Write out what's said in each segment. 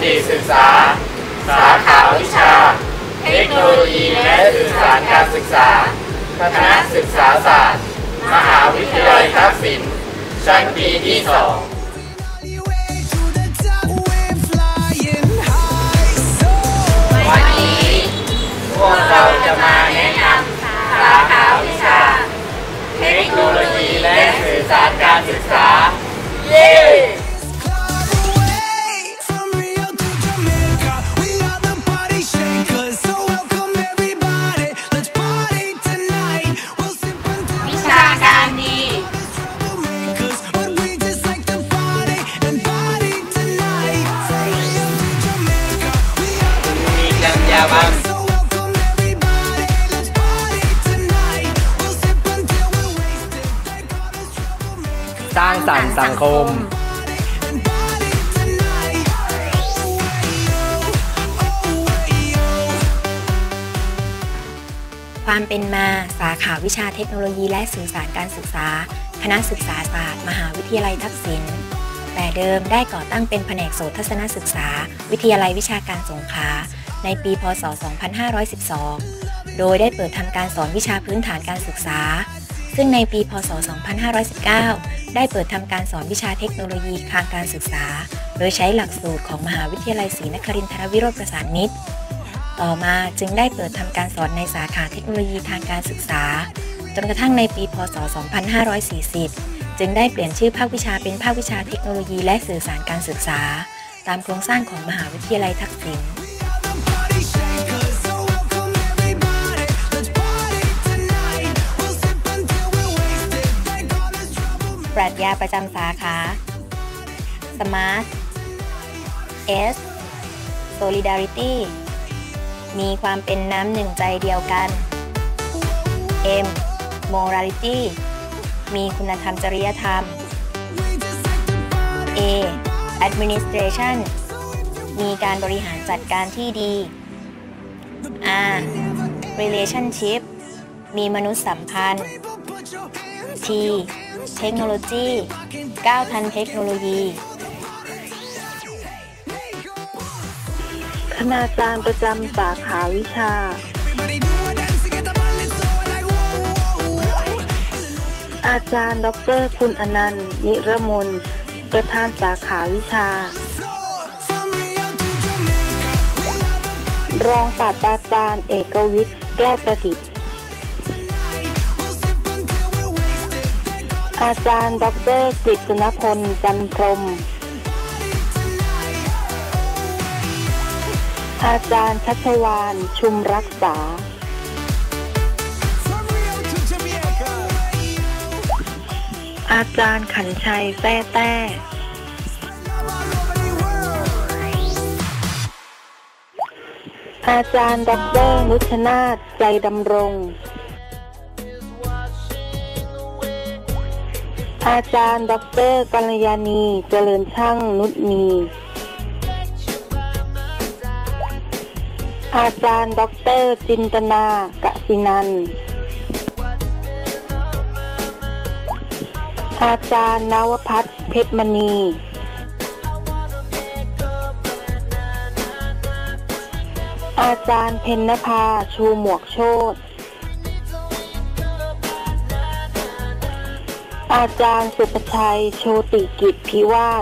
บัณฑิตศึกษา สาขาวิชา เทคโนโลยีและสื่อสารการศึกษา คณะศึกษาศาสตร์ มหาวิทยาลัยทักษิณชั้นปีที่สองวันนี้พวกเราจะมาแนะนำสาขาวิชา เทคโนโลยีและสื่อสารการศึกษา เย้ สร้างสรรค์สังคม ความเป็นมาสาขาวิชาเทคโนโลยีและสื่อสารการศึกษา คณะศึกษาศาสตร์ มหาวิทยาลัยทักษิณแต่เดิมได้ก่อตั้งเป็นแผนกโสตทัศนศึกษา วิทยาลัยวิชาการสงขลาในปี พศ 2512 โดยได้เปิดทำการสอนวิชาพื้นฐานการศึกษา ซึ่งในปี พศ 2519 ได้เปิดทำการสอนวิชาเทคโนโลยีทางการศึกษา โดยใช้หลักสูตรของมหาวิทยาลัยศรีนครินทรวิโรธประสานมิตร ต่อมาจึงได้เปิดทำการสอนในสาขาเทคโนโลยีทางการศึกษา จนกระทั่งในปี พศ 2540 จึงได้เปลี่ยนชื่อภาควิชาเป็นภาควิชาเทคโนโลยีและสื่อสารการศึกษา ตามโครงสร้างของมหาวิทยาลัยทักษิณ ปรัชญาประจำสาขา Smart S Solidarity มีความเป็นน้ำหนึ่งใจเดียวกัน M Morality มีคุณธรรมจริยธรรม A Administration มีการบริหารจัดการที่ดี R Relationship มีมนุษยสัมพันธ์ T เทคโนโลยีก้าวทันเทคโนโลยีคณาจารย์ประจำสาขาวิชา อาจารย์ดรคุณอนันต์ นิรมนประธานสาขาวิชา รองศาสตราจารย์เอกวิทย์ แก้วประดิษฐ์ อาจารย์ดรกฤษณพลจันทรม อาจารย์ชัชวานชุมรักษา อาจารย์ขันชัยแท้แต้อาจารย์ดรนุชนาธใจดำรง อาจารย์ ดรกัลยาณี เจริญช่างนุชมี อาจารย์ ดร จินตนากะสินัน อาจารย์นวพัฒน์เพชรมณี อาจารย์เพญนภาชูหมวกโชต อาจารย์สุประชัยโชติกิจพิวา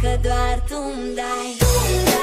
Că doar tu-mi dai. Tu-mi dai.